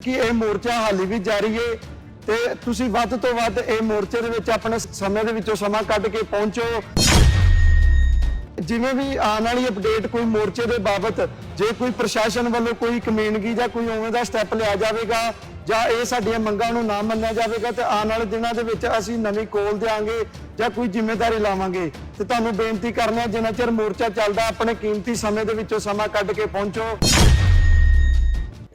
ਕਿ ਇਹ ਮੋਰਚਾ ਹਾਲੇ ਵੀ ਜਾਰੀ ਹੈ ਤੇ ਤੁਸੀਂ ਵੱਧ ਤੋਂ ਵੱਧ ਇਹ ਮੋਰਚੇ ਦੇ ਵਿੱਚ ਆਪਣੇ ਸਮੇਂ ਦੇ ਵਿੱਚੋਂ ਸਮਾਂ ਕੱਢ ਕੇ ਪਹੁੰਚੋ। ਜਿਵੇਂ ਵੀ ਆਉਣ ਵਾਲੀ ਅਪਡੇਟ ਕੋਈ ਮੋਰਚੇ ਦੇ ਬਾਬਤ, ਜੇ ਕੋਈ ਪ੍ਰਸ਼ਾਸਨ ਵੱਲੋਂ ਕੋਈ ਕਮੇਨਗੀ ਜਾਂ ਕੋਈ ਉਵੇਂ ਦਾ ਸਟੈਪ ਲਿਆ ਜਾਵੇਗਾ ਜਾਂ ਇਹ ਸਾਡੀਆਂ ਮੰਗਾਂ ਨੂੰ ਨਾ ਮੰਨਿਆ ਜਾਵੇਗਾ, ਤੇ ਆਉਣ ਵਾਲੇ ਦਿਨਾਂ ਦੇ ਵਿੱਚ ਅਸੀਂ ਨਵੀਂ ਕੋਲ ਦੇਾਂਗੇ ਜਾਂ ਕੋਈ ਜ਼ਿੰਮੇਵਾਰੀ ਲਾਵਾਂਗੇ। ਤੇ ਤੁਹਾਨੂੰ ਬੇਨਤੀ ਕਰਨਾ, ਜਿੰਨਾ ਚਿਰ ਮੋਰਚਾ ਚੱਲਦਾ, ਆਪਣੇ ਕੀਮਤੀ ਸਮੇਂ ਦੇ ਵਿੱਚੋਂ ਸਮਾਂ ਕੱਢ ਕੇ ਪਹੁੰਚੋ।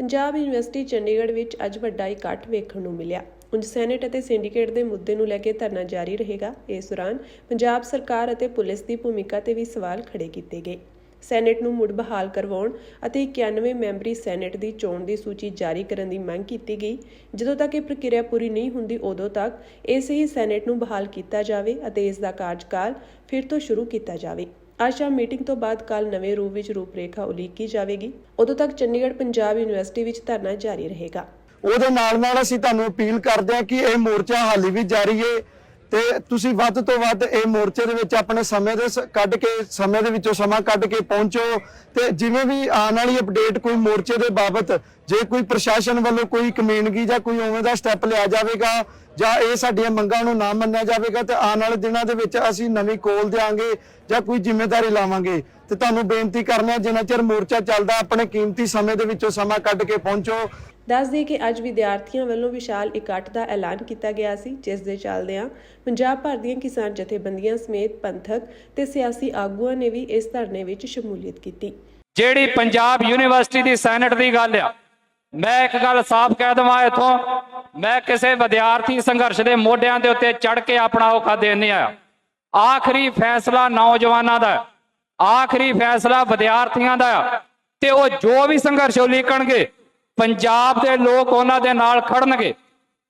ਪੰਜਾਬ ਯੂਨੀਵਰਸਿਟੀ ਚੰਡੀਗੜ੍ਹ ਵਿੱਚ ਅੱਜ ਵੱਡਾ ਇਕੱਠ ਵੇਖਣ ਨੂੰ ਮਿਲਿਆ। ਉਂਝ ਸੈਨੇਟ ਅਤੇ ਸਿੰਡੀਕੇਟ ਦੇ ਮੁੱਦੇ ਨੂੰ ਲੈ ਕੇ ਧਰਨਾ ਜਾਰੀ ਰਹੇਗਾ। ਇਸ ਦੌਰਾਨ ਪੰਜਾਬ ਸਰਕਾਰ ਅਤੇ ਪੁਲਿਸ ਦੀ ਭੂਮਿਕਾ ਤੇ ਵੀ ਸਵਾਲ ਖੜੇ ਕੀਤੇ ਗਏ। ਸੈਨੇਟ ਨੂੰ ਮੁੜ ਬਹਾਲ ਕਰਵਾਉਣ ਅਤੇ 91 ਮੈਂਬਰੀ ਸੈਨੇਟ ਦੀ ਚੋਣ ਦੀ ਸੂਚੀ ਜਾਰੀ ਕਰਨ ਦੀ ਮੰਗ ਕੀਤੀ ਗਈ। ਜਦੋਂ ਤੱਕ ਇਹ ਪ੍ਰਕਿਰਿਆ ਪੂਰੀ ਨਹੀਂ ਹੁੰਦੀ, ਉਦੋਂ ਤੱਕ ਇਸੇ ਹੀ ਸੈਨੇਟ ਨੂੰ ਬਹਾਲ ਕੀਤਾ ਜਾਵੇ ਅਤੇ ਇਸ ਦਾ ਕਾਰਜਕਾਲ ਫਿਰ ਤੋਂ ਸ਼ੁਰੂ ਕੀਤਾ ਜਾਵੇ। ਅੱਜ ਸ਼ਾਮ ਮੀਟਿੰਗ ਤੋਂ ਬਾਅਦ ਕੱਲ ਨਵੇਂ ਰੂਪ ਵਿੱਚ ਰੂਪਰੇਖਾ ਉਲੀਕੀ ਜਾਵੇਗੀ। ਉਦੋਂ ਤੱਕ ਚੰਡੀਗੜ੍ਹ ਪੰਜਾਬ ਯੂਨੀਵਰਸਿਟੀ ਵਿੱਚ ਧਰਨਾ ਜਾਰੀ ਰਹੇਗਾ। ਉਹਦੇ ਨਾਲ ਨਾਲ ਅਸੀਂ ਤੁਹਾਨੂੰ ਅਪੀਲ ਕਰਦੇ ਹਾਂ ਕਿ ਇਹ ਮੋਰਚਾ ਹਾਲੀ ਵੀ ਜਾਰੀ ਹੈ ਤੇ ਤੁਸੀਂ ਵੱਧ ਤੋਂ ਵੱਧ ਇਹ ਮੋਰਚੇ ਦੇ ਵਿੱਚ ਆਪਣੇ ਸਮੇਂ ਦੇ ਕੱਢ ਕੇ, ਸਮੇਂ ਦੇ ਵਿੱਚੋਂ ਸਮਾਂ ਕੱਢ ਕੇ ਪਹੁੰਚੋ ਤੇ ਜਿਵੇਂ ਵੀ ਆਉਣ ਵਾਲੀ ਅਪਡੇਟ ਕੋਈ ਮੋਰਚੇ ਦੇ ਬਾਬਤ, ਜੇ ਕੋਈ ਪ੍ਰਸ਼ਾਸਨ ਵੱਲੋਂ ਕੋਈ ਕਮੇਨਗੀ ਜਾਂ ਕੋਈ ਉਵੇਂ ਦਾ ਸਟੈਪ ਲਿਆ ਜਾਵੇਗਾ ਜਾਂ ਇਹ ਸਾਡੀਆਂ ਮੰਗਾਂ ਨੂੰ ਨਾ ਮੰਨਿਆ ਜਾਵੇਗਾ ਤੇ ਆਉਣ ਵਾਲੇ ਦਿਨਾਂ ਦੇ ਵਿੱਚ ਅਸੀਂ ਨਵੀਂ ਕੋਲ ਦੇਾਂਗੇ ਜਾਂ ਕੋਈ ਜ਼ਿੰਮੇਵਾਰੀ ਲਾਵਾਂਗੇ। ਤੇ ਤੁਹਾਨੂੰ ਬੇਨਤੀ ਕਰਨੇ ਜਿੰਨਾ ਚਿਰ ਮੋਰਚਾ ਚੱਲਦਾ ਆਪਣੇ ਕੀਮਤੀ ਸਮੇਂ ਦੇ ਵਿੱਚੋਂ ਸਮਾਂ ਕੱਢ ਕੇ ਪਹੁੰਚੋ। ਦੱਸ ਦਈਏ ਕਿ ਅੱਜ ਵਿਦਿਆਰਥੀਆਂ ਵੱਲੋਂ ਵਿਸ਼ਾਲ ਇਕੱਠ ਦਾ ਐਲਾਨ ਕੀਤਾ ਗਿਆ ਸੀ ਜਿਸ ਦੇ ਚੱਲਦਿਆਂ ਪੰਜਾਬ ਭਰ ਦੀਆਂ ਕਿਸਾਨ ਜਥੇਬੰਦੀਆਂ ਸਮੇਤ ਪੰਥਕ ਤੇ ਸਿਆਸੀ ਆਗੂਆਂ ਨੇ ਵੀ ਇਸ ਧਰਨੇ ਵਿੱਚ ਸ਼ਮੂਲੀਅਤ ਕੀਤੀ। ਜਿਹੜੀ ਪੰਜਾਬ ਯੂਨੀਵਰਸਿਟੀ ਦੀ ਸੈਨੇਟ ਦੀ ਗੱਲ ਆ ਮੈਂ ਇੱਕ ਗੱਲ ਸਾਫ਼ ਕਹਿ ਦਵਾਂ ਇਥੋਂ ਮੈਂ ਕਿਸੇ ਵਿਦਿਆਰਥੀ ਸੰਘਰਸ਼ ਦੇ ਮੋਢਿਆਂ ਦੇ ਉੱਤੇ ਚੜ ਕੇ ਆਪਣਾ ਔਖਾ ਦੇਣ ਨਹੀਂ ਆਖਰੀ ਫੈਸਲਾ ਨੌਜਵਾਨਾਂ ਦਾ ਆਖਰੀ ਫੈਸਲਾ ਵਿਦਿਆਰਥੀਆਂ ਦਾ ਤੇ ਉਹ ਜੋ ਵੀ ਸੰਘਰਸ਼ ਉਲੀਕਣਗੇ ਪੰਜਾਬ ਦੇ ਲੋਕ ਉਹਨਾਂ ਦੇ ਨਾਲ ਖੜਨਗੇ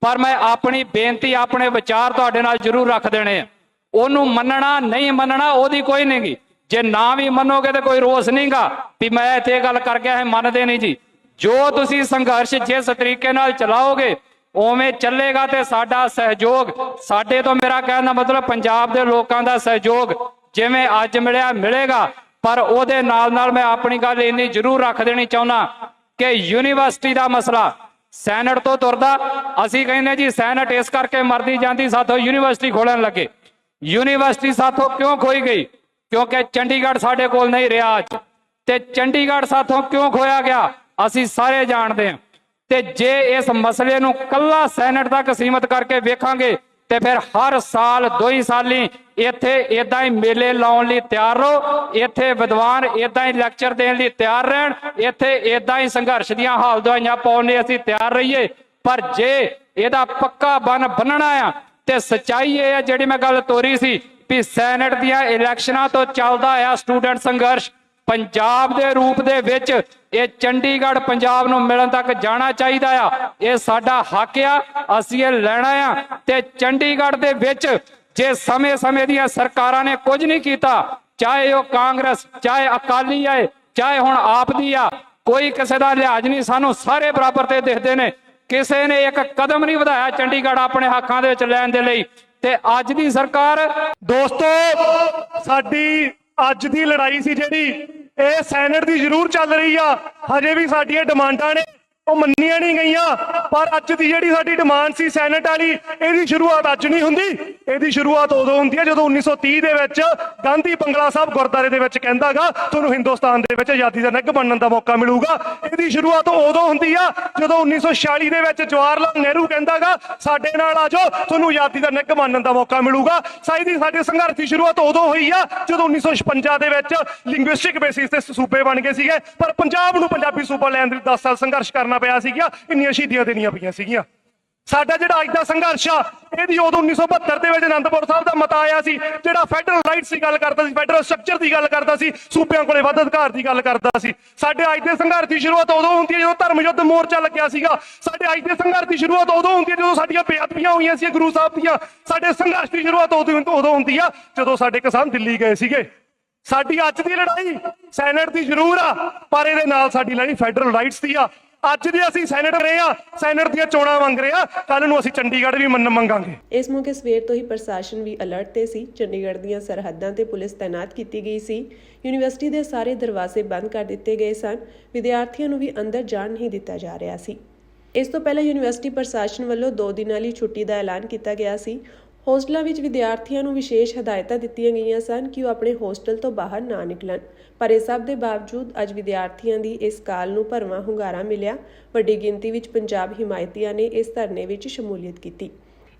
ਪਰ ਮੈਂ ਆਪਣੀ ਬੇਨਤੀ, ਆਪਣੇ ਵਿਚਾਰ ਤੁਹਾਡੇ ਨਾਲ ਜ਼ਰੂਰ ਰੱਖ ਦੇਣੇ ਆ। ਉਹਨੂੰ ਮੰਨਣਾ, ਨਹੀਂ ਮੰਨਣਾ ਉਹਦੀ ਕੋਈ ਨਹੀਂਗੀ ਜੇ ਨਾ ਵੀ ਮੰਨੋਗੇ ਤੇ ਕੋਈ ਰੋਸ ਨਹੀਂਗਾ ਵੀ ਮੈਂ ਇੱਥੇ ਗੱਲ ਕਰ ਗਿਆ ਹੈ ਮੰਨਦੇ ਨਹੀਂ ਜੀ। ਜੋ ਤੁਸੀਂ ਸੰਘਰਸ਼ ਜਿਸ ਤਰੀਕੇ ਨਾਲ ਚਲਾਓਗੇ ਉਵੇਂ ਚੱਲੇਗਾ ਤੇ ਸਾਡਾ ਸਹਿਯੋਗ, ਸਾਡੇ ਤੋਂ ਮੇਰਾ ਕਹਿਣ ਦਾ ਮਤਲਬ ਪੰਜਾਬ ਦੇ ਲੋਕਾਂ ਦਾ ਸਹਿਯੋਗ ਜਿਵੇਂ ਅੱਜ ਮਿਲਿਆ, ਮਿਲੇਗਾ। ਪਰ ਉਹਦੇ ਨਾਲ ਨਾਲ ਮੈਂ ਆਪਣੀ ਗੱਲ ਇੰਨੀ ਜ਼ਰੂਰ ਰੱਖ ਦੇਣੀ ਚਾਹੁੰਦਾ ਕਿ ਯੂਨੀਵਰਸਿਟੀ ਦਾ ਮਸਲਾ ਸੈਨੇਟ ਤੋਂ ਤੁਰਦਾ। ਅਸੀਂ ਕਹਿੰਦੇ ਜੀ, ਸੈਨੇਟ ਇਸ ਕਰਕੇ ਮਰਦੀ ਜਾਂਦੀ, ਸਾਥੋਂ ਯੂਨੀਵਰਸਿਟੀ ਖੋਲਣ ਲੱਗੇ। ਯੂਨੀਵਰਸਿਟੀ ਸਾਥੋਂ ਕਿਉਂ ਖੋਈ ਗਈ? ਕਿਉਂਕਿ ਚੰਡੀਗੜ੍ਹ ਸਾਡੇ ਕੋਲ ਨਹੀਂ ਰਿਹਾ ਅੱਜ। ਤੇ ਚੰਡੀਗੜ੍ਹ ਸਾਥੋਂ ਕਿਉਂ ਖੋਇਆ ਗਿਆ? ਅਸੀਂ ਸਾਰੇ ਜਾਣਦੇ ਹਾਂ। ਤੇ ਜੇ ਇਸ ਮਸਲੇ ਨੂੰ ਕੱਲਾ ਸੈਨੇਟ ਤੱਕ ਸੀਮਤ ਕਰਕੇ ਵੇਖਾਂਗੇ, ਤੇ ਫਿਰ ਹਰ ਸਾਲ ਦੋ ਹੀ ਸਾਲੀ ਇੱਥੇ ਇਦਾਂ ਹੀ ਮੇਲੇ ਲਾਉਣ ਲਈ ਤਿਆਰ ਰਹੋ, ਇੱਥੇ ਵਿਦਵਾਨ ਇਦਾਂ ਹੀ ਲੈਕਚਰ ਦੇਣ ਲਈ ਤਿਆਰ ਰਹਿਣ, ਇੱਥੇ ਇਦਾਂ ਹੀ ਸੰਘਰਸ਼ ਦੀਆਂ ਹਾਲ ਦਵਾਈਆਂ ਪਾਉਣ ਲਈ ਅਸੀਂ ਤਿਆਰ ਰਹੀਏ। ਪਰ ਜੇ ਇਹਦਾ ਪੱਕਾ ਬਨ ਬੰਨਣਾ ਆ, ਤੇ ਸਚਾਈ ਇਹ ਹੈ ਜਿਹੜੀ ਮੈਂ ਗੱਲ ਤੋਰੀ ਸੀ ਵੀ ਸੈਨੇਟ ਦੀਆਂ ਇਲੈਕਸ਼ਨਾਂ ਤੋਂ ਚੱਲਦਾ ਆ ਸਟੂਡੈਂਟ ਸੰਘਰਸ਼ ਪੰਜਾਬ ਦੇ ਰੂਪ ਦੇ ਵਿੱਚ ਇਹ ਚੰਡੀਗੜ੍ਹ ਪੰਜਾਬ ਨੂੰ ਮਿਲਣ ਤੱਕ ਜਾਣਾ ਚਾਹੀਦਾ ਆ। ਇਹ ਸਾਡਾ ਹੱਕ ਆ, ਅਸੀਂ ਇਹ ਲੈਣਾ ਆ ਤੇ ਚੰਡੀਗੜ੍ਹ ਦੇ ਵਿੱਚ ਜੇ ਸਮੇਂ-ਸਮੇਂ ਦੀਆਂ ਸਰਕਾਰਾਂ ਨੇ ਕੁਝ ਨਹੀਂ ਕੀਤਾ, ਚਾਹੇ ਉਹ ਕਾਂਗਰਸ, ਚਾਹੇ ਅਕਾਲੀ ਆਏ ਚਾਹੇ ਹੁਣ ਆਪ ਦੀ ਆ, ਕੋਈ ਕਿਸੇ ਦਾ ਲਿਹਾਜ਼ ਨਹੀਂ, ਸਾਨੂੰ ਸਾਰੇ ਬਰਾਬਰ ਤੇ ਦੇਖਦੇ ਨੇ। ਕਿਸੇ ਨੇ ਇੱਕ ਕਦਮ ਨਹੀਂ ਵਧਾਇਆ ਚੰਡੀਗੜ੍ਹ ਆਪਣੇ ਹੱਕਾਂ ਦੇ ਵਿੱਚ ਲੈਣ ਦੇ ਲਈ। ਤੇ ਅੱਜ ਦੀ ਸਰਕਾਰ ਦੋਸਤੋ, ਸਾਡੀ ਅੱਜ ਦੀ ਲੜਾਈ ਸੀ ਜਿਹੜੀ ਇਹ ਸੈਨੇਟ ਦੀ ਜ਼ਰੂਰ ਚੱਲ ਰਹੀ ਆ। ਹਜੇ ਵੀ ਸਾਡੀਆਂ ਡਿਮਾਂਡਾਂ ਨੇ, ਉਹ ਮੰਨੀਆਂ ਨਹੀਂ ਗਈਆਂ। ਪਰ ਅੱਜ ਦੀ ਜਿਹੜੀ ਸਾਡੀ ਡਿਮਾਂਡ ਸੀ ਸੈਨੇਟ ਵਾਲੀ, ਇਹਦੀ ਸ਼ੁਰੂਆਤ ਅੱਜ ਨਹੀਂ ਹੁੰਦੀ। ਇਹਦੀ ਸ਼ੁਰੂਆਤ ਉਦੋਂ ਹੁੰਦੀ ਹੈ ਜਦੋਂ 1930 ਦੇ ਵਿੱਚ ਗਾਂਧੀ ਬੰਗਲਾ ਸਾਹਿਬ ਗੁਰਦਾਰੇ ਦੇ ਵਿੱਚ ਕਹਿੰਦਾਗਾ, ਤੁਹਾਨੂੰ ਹਿੰਦੁਸਤਾਨ ਦੇ ਵਿੱਚ ਆਜ਼ਾਦੀ ਦਾ ਨਿੱਘ ਬਣਨ ਦਾ ਮੌਕਾ ਮਿਲੂਗਾ। ਇਹਦੀ ਸ਼ੁਰੂਆਤ ਉਦੋਂ ਹੁੰਦੀ ਆ ਜਦੋਂ 1946 ਦੇ ਵਿੱਚ ਜਵਾਹਰ ਲਾਲ ਨਹਿਰੂ ਕਹਿੰਦਾਗਾ, ਸਾਡੇ ਨਾਲ ਆ ਜਾਓ, ਤੁਹਾਨੂੰ ਆਜ਼ਾਦੀ ਦਾ ਨਿੱਘ ਬਣਨ ਦਾ ਮੌਕਾ ਮਿਲੂਗਾ। ਸਾਈ ਦੀ ਸਾਡੇ ਸੰਘਰਸ਼ ਦੀ ਸ਼ੁਰੂਆਤ ਉਦੋਂ ਹੋਈ ਆ ਜਦੋਂ 1956 ਦੇ ਵਿੱਚ ਲਿੰਗੁਇਸਟਿਕ ਬੇਸਿਸ ਤੇ ਸੂਬੇ ਬਣ ਗਏ ਸੀਗੇ। ਪਰ ਪੰਜਾਬ ਨੂੰ ਪੰਜਾਬੀ ਸੂਬਾ ਲੈਣ ਦੇ 10 ਸਾਲ ਸੰਘਰਸ਼ ਕਰਨਾ ਪਿਆ ਸੀਗਾ, ਇੰਨੀਆਂ ਸ਼ਹੀਦੀਆਂ ਦੇਣੀਆਂ ਪਈਆਂ ਸੀਗੀਆਂ। ਸਾਡਾ ਜਿਹੜਾ ਅੱਜ ਦਾ ਸੰਘਰਸ਼ ਆ ਇਹਦੀ ਉਦੋਂ 1972 ਦੇ ਵਿੱਚ ਅਨੰਦਪੁਰ ਸਾਹਿਬ ਦਾ ਮਤਾ ਆਇਆ ਸੀ, ਜਿਹੜਾ ਫੈਡਰਲ ਰਾਈਟਸ ਦੀ ਗੱਲ ਕਰਦਾ ਸੀ ਫੈਡਰਲ ਸਟਰਕਚਰ ਦੀ ਗੱਲ ਕਰਦਾ ਸੀ, ਸੂਬਿਆਂ ਕੋਲੇ ਵੱਧ ਅਧਿਕਾਰ ਦੀ ਗੱਲ ਕਰਦਾ ਸੀ। ਸਾਡੇ ਅੱਜ ਦੇ ਸੰਘਰਸ਼ ਦੀ ਸ਼ੁਰੂਆਤ ਉਦੋਂ ਹੁੰਦੀ ਹੈ ਜਦੋਂ ਧਰਮ ਯੁੱਧ ਮੋਰਚਾ ਲੱਗਿਆ ਸੀਗਾ। ਸਾਡੇ ਅੱਜ ਦੇ ਸੰਘਰਸ਼ ਦੀ ਸ਼ੁਰੂਆਤ ਉਦੋਂ ਹੁੰਦੀ ਹੈ ਜਦੋਂ ਸਾਡੀਆਂ ਬੇਅਦਬੀਆਂ ਹੋਈਆਂ ਸੀ, ਗੁਰੂ ਸਾਹਿਬ ਦੀਆਂ। ਸਾਡੇ ਸੰਘਰਸ਼ ਦੀ ਸ਼ੁਰੂਆਤ ਉਦੋਂ ਉਦੋਂ ਹੁੰਦੀ ਆ, ਜਦੋਂ ਸਾਡੇ ਕਿਸਾਨ ਦਿੱਲੀ ਗਏ ਸੀਗੇ। ਸਾਡੀ ਅੱਜ ਦੀ ਲੜਾਈ ਸੈਨੇਟ ਦੀ ਜ਼ਰੂਰ ਆ, ਪਰ ਇਹਦੇ ਨਾਲ ਸਾਡੀ ਲੜਾਈ ਫੈਡਰਲ ਰਾਈਟਸ ਦੀ ਆ। ਅੱਜ ਦੇ ਅਸੀਂ ਸੈਨੇਟ ਰਹੇ ਆ ਸੈਨੇਟ ਦੀਆਂ ਚੋਣਾਂ ਮੰਗ ਰਹੇ ਆ ਕੱਲ ਨੂੰ ਅਸੀਂ ਚੰਡੀਗੜ੍ਹ ਵੀ ਮੰਨ ਮੰਗਾਂਗੇ। ਇਸ ਮੌਕੇ ਸਵੇਰ ਤੋਂ ਹੀ ਪ੍ਰਸ਼ਾਸਨ ਵੀ ਅਲਰਟ ਤੇ ਸੀ। ਚੰਡੀਗੜ੍ਹ ਦੀਆਂ ਸਰਹੱਦਾਂ ਤੇ ਪੁਲਿਸ ਤਾਇਨਾਤ ਕੀਤੀ ਗਈ ਸੀ। ਯੂਨੀਵਰਸਿਟੀ ਦੇ ਸਾਰੇ ਦਰਵਾਜ਼ੇ ਬੰਦ ਕਰ ਦਿੱਤੇ ਗਏ ਸਨ। ਵਿਦਿਆਰਥੀਆਂ ਨੂੰ ਵੀ ਅੰਦਰ ਜਾਣ ਨਹੀਂ ਦਿੱਤਾ ਜਾ ਰਿਹਾ ਸੀ। ਇਸ ਤੋਂ ਪਹਿਲਾਂ ਯੂਨੀਵਰਸਿਟੀ ਪ੍ਰਸ਼ਾਸਨ ਵੱਲੋਂ 2 ਦਿਨਾਂ ਲਈ ਛੁੱਟੀ ਦਾ ਐਲਾਨ ਕੀਤਾ ਗਿਆ ਸੀ। ਹੋਸਟਲਾਂ ਵਿੱਚ ਵਿਦਿਆਰਥੀਆਂ ਨੂੰ ਵਿਸ਼ੇਸ਼ ਹਦਾਇਤਾਂ ਦਿੱਤੀਆਂ ਗਈਆਂ ਸਨ ਕਿ ਉਹ ਆਪਣੇ ਹੋਸਟਲ ਤੋਂ ਬਾਹਰ ਨਾ ਨਿਕਲਣ। ਪਰ ਇਹ ਸਭ ਦੇ ਬਾਵਜੂਦ ਅੱਜ ਵਿਦਿਆਰਥੀਆਂ ਦੀ ਇਸ ਕਾਲ ਨੂੰ ਭਰਵਾਂ ਹੁੰਗਾਰਾ ਮਿਲਿਆ। ਵੱਡੀ ਗਿਣਤੀ ਵਿੱਚ ਪੰਜਾਬ ਹਿਮਾਇਤੀਆਂ ਨੇ ਇਸ ਧਰਨੇ ਵਿੱਚ ਸ਼ਮੂਲੀਅਤ ਕੀਤੀ।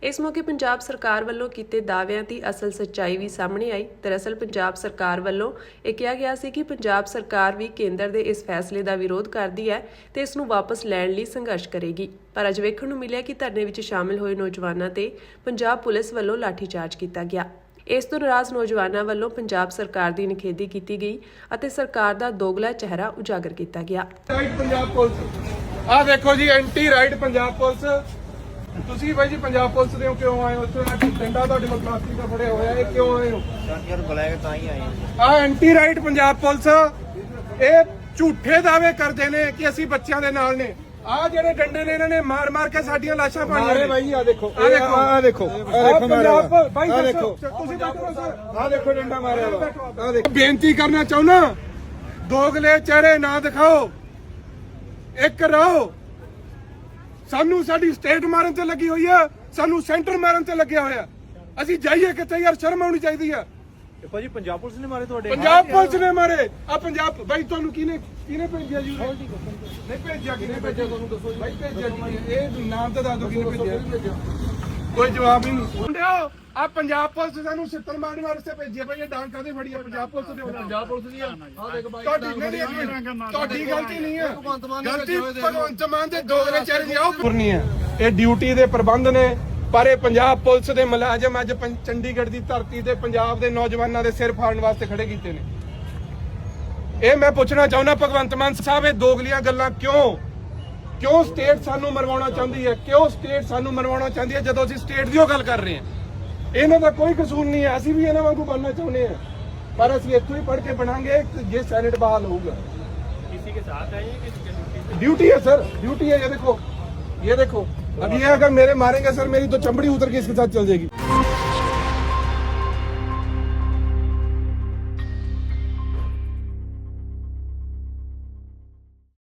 ਇਸ ਮੌਕੇ ਪੰਜਾਬ ਸਰਕਾਰ ਵੱਲੋਂ ਕੀਤੇ ਦਾਅਵਿਆਂ ਦੀ ਅਸਲ ਸੱਚਾਈ ਵੀ ਸਾਹਮਣੇ ਆਈ। ਦਰਅਸਲ, ਪੰਜਾਬ ਸਰਕਾਰ ਵੱਲੋਂ ਇਹ ਕਿਹਾ ਗਿਆ ਸੀ ਕਿ ਪੰਜਾਬ ਸਰਕਾਰ ਵੀ ਕੇਂਦਰ ਦੇ ਇਸ ਫੈਸਲੇ ਦਾ ਵਿਰੋਧ ਕਰਦੀ ਹੈ ਤੇ ਇਸ ਨੂੰ ਵਾਪਸ ਲੈਣ ਲਈ ਸੰਘਰਸ਼ ਕਰੇਗੀ। ਪਰ ਅਜ ਵੇਖਣ ਨੂੰ ਮਿਲਿਆ ਕਿ ਧਰਨੇ ਵਿੱਚ ਸ਼ਾਮਲ ਹੋਏ ਨੌਜਵਾਨਾਂ ਤੇ ਪੰਜਾਬ ਪੁਲਿਸ ਵੱਲੋਂ ਲਾਠੀਚਾਰਜ ਕੀਤਾ ਗਿਆ। ਇਸ ਤੋਂ ਨਾਰਾਜ਼ ਨੌਜਵਾਨਾਂ ਵੱਲੋਂ ਪੰਜਾਬ ਸਰਕਾਰ ਦੀ ਨਿਖੇਧੀ ਕੀਤੀ ਗਈ ਅਤੇ ਸਰਕਾਰ ਦਾ ਦੋਗਲਾ ਚਿਹਰਾ ਉਜਾਗਰ ਕੀਤਾ ਗਿਆ। Right Punjab police. ਆਹ ਦੇਖੋ ਜੀ ਐਂਟੀ ਰਾਈਟ ਪੰਜਾਬ ਪੁਲਿਸ। ਤੁਸੀਂ ਬਾਈ ਜੀ ਪੰਜਾਬ ਪੁਲਿਸ ਦੇ ਹੋ ਕਿਉਂ ਆਏ ਹੋ? ਇੱਥੇ ਡੰਡਾ ਤੁਹਾਡੇ ਕੋਲ ਪਲਾਸਟਿਕ ਦਾ ਫੜਿਆ ਹੋਇਆ ਇਹ ਕਿਉਂ ਆਏ ਹੋ? ਯਾਰ ਬੁਲਾਇਆ ਤਾਂ ਹੀ ਆਏ। ਆਹ ਐਂਟੀ ਰਾਈਟ ਪੰਜਾਬ ਪੁਲਿਸ ਇਹ ਝੂਠੇ ਦਾਅਵੇ ਕਰਦੇ ਨੇ ਕਿ ਅਸੀਂ ਬੱਚਿਆਂ ਦੇ ਨਾਲ ਨੇ। ਆਹ ਜਿਹੜੇ ਡੰਡੇ ਨੇ ਇਹਨਾਂ ਨੇ ਮਾਰ ਮਾਰ ਕੇ ਸਾਡੀਆਂ ਲਾਸ਼ਾਂ ਪਾਣੀਆਂ ਨੇ। ਬਾਈ ਆ ਦੇਖੋ। ਆਹ ਦੇਖੋ। ਆ ਦੇਖੋ। ਆ ਦੇਖੋ ਮਾਰਿਆ ਬਾਈ ਆ ਦੇਖੋ। ਤੁਸੀਂ ਬੈਠੋ ਸਰ ਆ ਦੇਖੋ। ਡੰਡਾ ਮਾਰਿਆ ਆ ਦੇਖੋ। ਬੇਨਤੀ ਕਰਨਾ ਚਾਹੁੰਨਾ ਦੋਗਲੇ ਚਿਹਰੇ ਨਾ ਦਿਖਾਓ। ਇੱਕ ਰਹੋ। ਸਾਨੂੰ ਸਾਡੀ ਸਟੇਟ ਮਾਰਨ ਤੇ ਲੱਗੀ ਹੋਈ ਆ ਸਾਨੂੰ ਸੈਂਟਰ ਮਾਰਨ ਤੇ ਲੱਗਿਆ ਹੋਇਆ ਅਸੀਂ ਜਾਈਏ ਕਿੱਥੇ ਯਾਰ ਸ਼ਰਮ ਆਉਣੀ ਚਾਹੀਦੀ ਆ ਭਾਜੀ ਪੰਜਾਬ ਪੁਲਿਸ ਨੇ ਮਾਰੇ ਤੁਹਾਡੇ? ਪੰਜਾਬ ਪੁਲਿਸ ਨੇ ਮਾਰੇ। ਆ ਪੰਜਾਬ ਬਾਈ ਤੁਹਾਨੂੰ ਕਿਹਨੇ ਕਿਹਨੇ ਭੇਜਿਆ ਜੀ? ਨਹੀਂ ਭੇਜਿਆ ਕਿਹਨੇ ਭੇਜਿਆ? ਤੁਹਾਨੂੰ ਦੱਸੋ ਜੀ ਬਾਈ ਭੇਜਿਆ ਕਿਹਨੇ? ਇਹ ਨਾਮ ਤਾਂ ਦੱਸ ਦਿਓ ਕਿਹਨੇ ਭੇਜਿਆ? ਕੋਈ ਜਵਾਬ ਹੀ ਨਹੀਂ। ਮੁੰਡਿਓ ਆ ਪੰਜਾਬ ਪੁਲਿਸ ਸਾਨੂੰ ਸਿੱਤਰ ਮਾਰਨ ਵਾਸਤੇ ਭੇਜਿਆ ਭਾਈ ਇਹ ਡਾਂਗ ਕਾਦੇ ਫੜੀ ਆ? ਪੰਜਾਬ ਪੁਲਿਸ ਦੇ ਪੰਜਾਬ ਪੁਲਿਸ ਦੀ ਆ। ਦੇਖ ਬਾਈ ਤੁਹਾਡੀ ਨਹੀਂ ਤੁਹਾਡੀ ਗਲਤੀ ਨਹੀਂ ਹੈ। ਗਲਤੀ ਭਗਵੰਤ ਮਾਨ ਦੇ ਦੋਗਲੇ ਚਿਹਰੇ ਦੀ ਆਉ ਪੂਰਨੀ ਹੈ। ਇਹ ਡਿਊਟੀ ਦੇ ਪ੍ਰਬੰਧ ਨੇ ਪਰ ਇਹ ਪੰਜਾਬ ਪੁਲਿਸ ਦੇ ਮੁਲਾਜ਼ਮ ਅੱਜ ਚੰਡੀਗੜ੍ਹ ਦੀ ਧਰਤੀ ਤੇ ਪੰਜਾਬ ਦੇ ਨੌਜਵਾਨਾਂ ਦੇ ਸਿਰ ਫਾੜਨ ਵਾਸਤੇ ਖੜੇ ਕੀਤੇ ਨੇ। ਇਹ ਮੈਂ ਪੁੱਛਣਾ ਚਾਹੁੰਦਾ ਭਗਵੰਤ ਮਾਨ ਸਾਹਿਬ ਇਹ ਦੋਗਲੀਆਂ ਗੱਲਾਂ ਕਿਉਂ ਕਿਉਂ ਸਟੇਟ ਸਾਨੂੰ ਮਰਵਾਉਣਾ ਚਾਹੁੰਦੀ ਹੈ ਕਿਉਂ ਸਟੇਟ ਸਾਨੂੰ ਮਰਵਾਉਣਾ ਚਾਹੁੰਦੀ ਹੈ ਜਦੋਂ ਅਸੀਂ ਸਟੇਟ ਦੀ ਉਹ ਗੱਲ ਕਰ ਰਹੇ ਹਾਂ ਇਹਨਾਂ ਦਾ ਕੋਈ ਕਸੂਰ ਨਹੀਂ ਹੈ ਅਸੀਂ ਵੀ ਇਹਨਾਂ ਵਾਂਗੂ ਬਣਨਾ ਚਾਹੁੰਦੇ ਹਾਂ ਪਰ ਅਸੀਂ ਇੱਥੋਂ ਹੀ ਪੜ੍ਹ ਕੇ ਬਣਾਂਗੇ ਜੇ ਸੈਨੇਟ ਬਹਾਲ ਹੋਊਗਾ किसी के साथ है ये ड्यूटी है सर ड्यूटी है ये देखो ये देखो अब ये अगर मेरे मारेंगे सर मेरी तो चमड़ी उतर के इसके साथ चल जाएगी